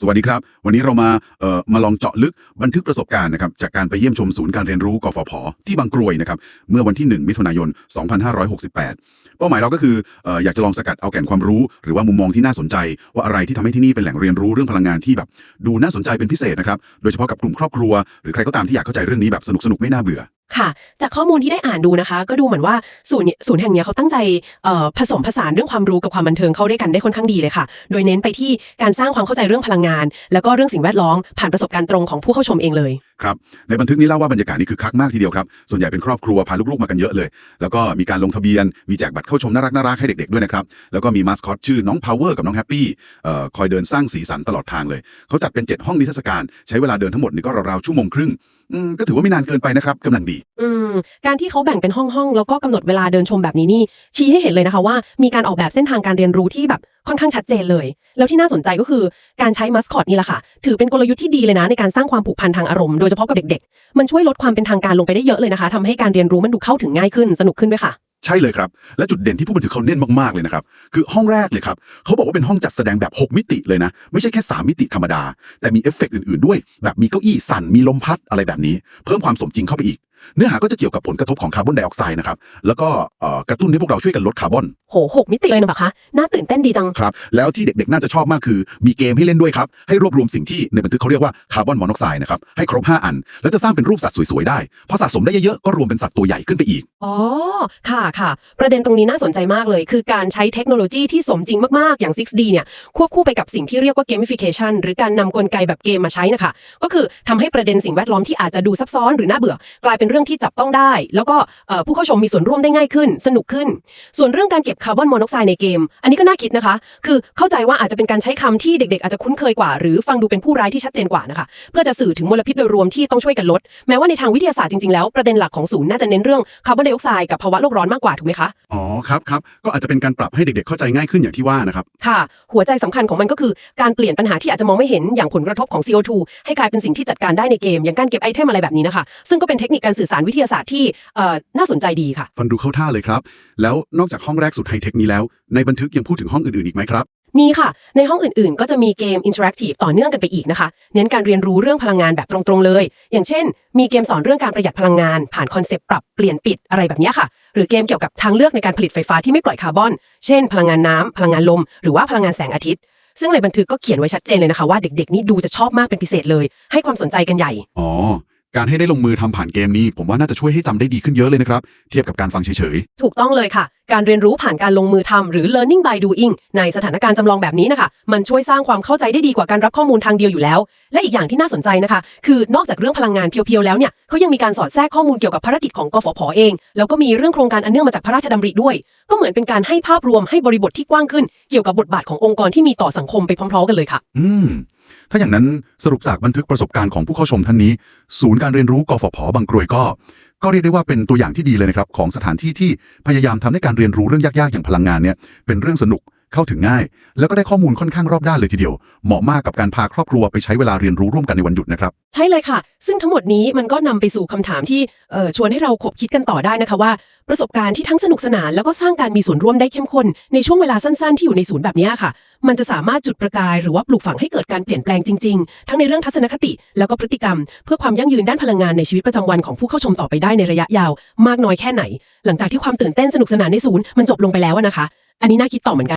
สวัสดีครับ วันนี้เรามาเอ่อมาลองเจาะลึกบันทึกประสบการณ์นะครับจากการไปเยี่ยมชมศูนย์การเรียนรู้กฟผที่บางกรวยนะครับเมื่อวันที่ 1 มิถุนายน 2568 เป้าหมายเราก็คือเอ่ออยากจะลองสกัดเอาแก่นความรู้ หรือว่ามุมมองที่น่าสนใจ ว่าอะไรที่ทำให้ที่นี่เป็นแหล่งเรียนรู้เรื่องพลังงานที่แบบดูน่าสนใจเป็นพิเศษนะครับโดยเฉพาะกับกลุ่มครอบครัว หรือใครก็ตามที่อยากเข้าใจเรื่องนี้แบบสนุกสนุกไม่น่าเบื่อ ค่ะ จากข้อมูลที่ได้อ่านดูนะคะ ก็ดูเหมือนว่าศูนย์ศูนย์แห่งนี้เขาตั้งใจผสมผสานเรื่องความรู้กับความบันเทิงเข้าด้วยกันได้ค่อนข้างดีเลยค่ะ โดยเน้นไปที่การสร้างความเข้าใจเรื่องพลังงาน แล้วก็เรื่องสิ่งแวดล้อมผ่านประสบการณ์ตรงของผู้เข้าชมเองเลย ครับในบันทึกนี้เล่าว่าบรรยากาศนี่คือคักมากทีเดียวครับส่วนใหญ่เป็นครอบครัวพาลูกๆมากันเยอะเลย แล้วก็มีการลงทะเบียนมีแจกบัตรเข้าชมน่ารักน่ารักๆให้เด็กๆด้วยนะครับแล้วก็มีมาสคอตชื่อน้องพาวเวอร์กับน้องแฮปปี้คอยเดินสร้างสีสันตลอดทางเลยเขาจัดเป็น 7 ห้องนิทรรศการ ใช้เวลาเดินทั้งหมดนี่ก็ราวๆชั่วโมงครึ่งก็ถือว่าไม่นานเกินไปนะครับกำลังดี อืม การที่เขาแบ่งเป็นห้องห้องๆแล้วก็กำหนดเวลาเดินชมแบบนี้นี่ชี้ให้เห็นเลยนะคะว่ามีการออกแบบเส้นทางการเรียนรู้ที่แบบ ค่อนข้างชัดเจนเลย แล้วที่น่าสนใจก็คือการใช้มัสคอตนี่แหละค่ะ ถือเป็นกลยุทธ์ที่ดีเลยนะในการสร้างความผูกพันทางอารมณ์โดยเฉพาะกับเด็กๆ มันช่วยลดความเป็นทางการลงไปได้เยอะเลยนะคะทำให้การเรียนรู้มันดูเข้าถึงง่ายขึ้นสนุกขึ้นด้วยค่ะใช่เลยครับ และจุดเด่นที่ผู้บันทึกเขาเน้นมาก ๆ เลยนะครับ คือห้องแรกเลยครับ เขาบอกว่าเป็นห้องจัดแสดงแบบ 6 มิติเลยนะ ไม่ใช่แค่ 3 มิติธรรมดา แต่มีเอฟเฟกต์อื่น ๆ ด้วย แบบมีเก้าอี้สั่นมีลมพัดอะไรแบบนี้ เพิ่มความสมจริงเข้าไปอีก เนื้อหาก็จะเกี่ยวกับผลกระทบของคาร์บอนไดออกไซด์นะครับ แล้วก็เอ่อกระตุ้นให้พวกเราช่วยกันลดคาร์บอน โหหกมิติเลยนะปะคะ น่าตื่นเต้นดีจัง ครับ แล้วที่เด็กๆ น่าจะชอบมากคือ มีเกมให้เล่นด้วยครับ ให้รวบรวมสิ่งที่ในบันทึกเขาเรียกว่าคาร์บอนมอนอกไซด์นะครับ ให้ครบ 5 อัน แล้วจะสร้างเป็นรูปสัตว์สวยๆ ได้ พอสะสมได้เยอะๆ ก็รวมเป็นสัตว์ตัวใหญ่ขึ้นไปอีก อ๋อ ค่ะค่ะ ประเด็นตรงนี้น่าสนใจมากเลย คือการใช้เทคโนโลยีที่สมจริงมากๆ อย่าง 6D เนี่ย ควบคู่ไปกับสิ่งที่เรียกว่า gamification หรือการนำกลไกแบบเกมมาใช้นะคะ ก็คือทำให้ประเด็นสิ่งแวดล้อมที่อาจจะดูซับซ้อนหรือน่าเบื่อกลายเป็นเรื่องที่จับต้องได้ แล้วก็เอ่อผู้เข้าชมมีส่วนร่วมได้ง่ายขึ้น สนุกขึ้น ส่วนเรื่องการเก็บคาร์บอนมอนอกไซด์ในเกม อันนี้ก็น่าคิดนะคะ คือเข้าใจว่าอาจจะเป็นการใช้คำที่เด็กๆ อาจจะคุ้นเคยกว่า หรือฟังดูเป็นผู้ร้ายที่ชัดเจนกว่านะคะเพื่อจะสื่อถึงมลพิษโดยรวมที่ต้องช่วยกันลด แม้ว่าในทางวิทยาศาสตร์จริงๆแล้วประเด็นหลักของศูนย์น่าจะเน้นเรื่องคาร์บอนไดออกไซด์กับภาวะโลกร้อนมากกว่าถูกไหมคะอ๋อครับครับก็อาจจะเป็นการปรับให้เด็กๆเข้าใจง่ายขึ้นอย่างที่ว่านะครับค่ะ หัวใจสำคัญของมันก็คือการเปลี่ยนปัญหาที่อาจจะมองไม่เห็นอย่างผลกระทบของ CO2 ให้กลายเป็นสิ่งที่จัดการได้ในเกม อย่างการเก็บไอเทมอะไรแบบนี้นะคะซึ่งก็เป็นเทคนิคการสื่อสารวิทยาศาสตร์ที่เอ่อน่าสนใจดีค่ะ ฟังดูเข้าท่าเลยครับ แล้วนอกจากห้องแรกสุดไฮเทคนี้แล้ว ในบันทึกยังพูดถึงห้องอื่นๆอีกไหมครับ มีค่ะ ในห้องอื่นๆ ก็จะมีเกมอินเทอร์แอคทีฟต่อเนื่องกันไปอีกนะคะ เน้นการเรียนรู้เรื่องพลังงานแบบตรงๆเลย อย่างเช่น มีเกมสอนเรื่องการประหยัดพลังงาน ผ่านคอนเซปต์ปรับเปลี่ยนปิดอะไรแบบเนี้ยค่ะ หรือเกมเกี่ยวกับทางเลือกในการผลิตไฟฟ้าที่ไม่ปล่อยคาร์บอน เช่น พลังงานน้ำพลังงานลม หรือว่าพลังงานแสงอาทิตย์ซึ่งในบันทึกก็เขียนไว้ชัดเจนเลยนะคะว่าเด็กๆ นี่ดูจะชอบมากเป็นพิเศษเลย ให้ความสนใจกันใหญ่ อ๋อ การให้ได้ลงมือทำผ่านเกมนี้ ผมว่าน่าจะช่วยให้จำได้ดีขึ้นเยอะเลยนะครับ เทียบกับการฟังเฉยถูกต้องเลยค่ะ การเรียนรู้ผ่านการลงมือทำหรือ learning by doing ในสถานการณ์จำลองแบบนี้นะคะ มันช่วยสร้างความเข้าใจได้ดีกว่าการรับข้อมูลทางเดียวอยู่แล้ว และอีกอย่างที่น่าสนใจนะคะ คือนอกจากเรื่องพลังงานเพียวๆแล้วเนี่ยเขายังมีการสอดแทรกข้อมูลเกี่ยวกับภารกิจของกฟผเอง แล้วก็มีเรื่องโครงการอันเนื่องมาจากพระราชดำริด้วย ก็เหมือนเป็นการให้ภาพรวมให้บริบทที่กว้างขึ้น เกี่ยวกับบทบาทขององค์กรที่มีต่อสังคมไปพร้อม ๆ กันเลยค่ะๆอืม ถ้าอย่างนั้นสรุปจากบันทึกประสบการณ์ของผู้เข้าชมท่านนี้ ศูนย์การเรียนรู้กฟผบางกรวยก็ ก็เรียกได้ว่าเป็นตัวอย่างที่ดีเลยนะครับของสถานที่ที่พยายามทำให้การเรียนรู้เรื่องยากๆอย่างพลังงานเนี่ยเป็นเรื่องสนุก เข้าถึงง่าย แล้วก็ได้ข้อมูลค่อนข้างรอบด้านเลยทีเดียว เหมาะมากกับการพาครอบครัวไปใช้เวลาเรียนรู้ร่วมกันในวันหยุดนะครับ ใช่เลยค่ะ ซึ่งทั้งหมดนี้มันก็นำไปสู่คำถามที่เอ่อชวนให้เราขบคิดกันต่อได้นะคะว่า ประสบการณ์ที่ทั้งสนุกสนานแล้วก็สร้างการมีส่วนร่วมได้เข้มข้นในช่วงเวลาสั้นๆ ที่อยู่ในศูนย์แบบนี้ค่ะ มันจะสามารถจุดประกายหรือว่าปลูกฝังให้เกิดการเปลี่ยนแปลงจริงๆ ทั้งในเรื่องทัศนคติ แล้วก็พฤติกรรม เพื่อความยั่งยืนด้านพลังงานในชีวิตประจำวันของผู้เข้าชมต่อไปได้ในระยะยาว มากน้อยแค่ไหน หลังจากที่ความตื่นเต้นสนุกสนานในศูนย์มันจบลงไปแล้วอะนะคะ อันนี้น่าคิดต่อเหมือนกัน